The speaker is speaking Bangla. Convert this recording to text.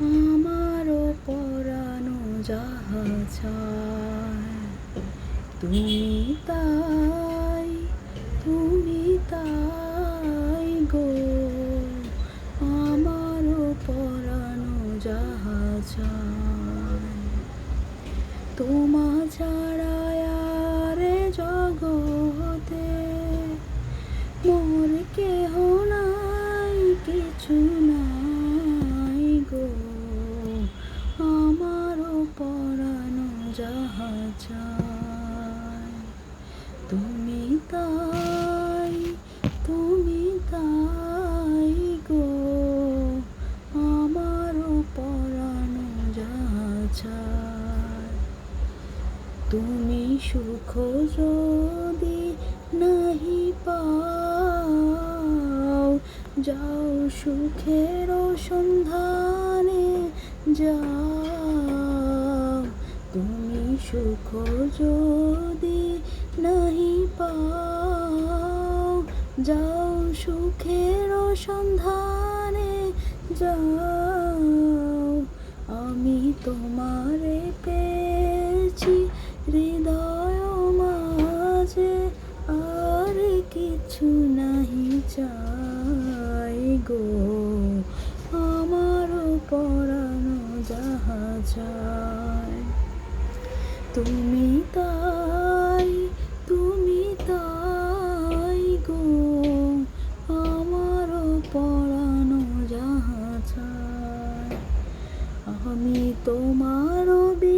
আমারও পরানো জাহাজ চায়, তুমি তাই তুমি তাই গো। আমারও পরানো জাহাজ চায় তোমা ছাড়া চায় তুমি তাই তুমি তাই গো। আমারও পরানো যাহা চায় তুমি সুখ যদি নাহি পাও, যাও সুখের সন্ধানে যাও। সুখ যদি নাহি পাও, যাও সুখের সন্ধানে, যাও। আমি তোমারে পেয়েছি হৃদয় মাঝে, আর কিছু নাহি চাই গো। আমার পরানো যাহা চায় তুমি তাই তুমি তাই গো। আমার পড়ানো যাহা আমি তোমারও বিরহে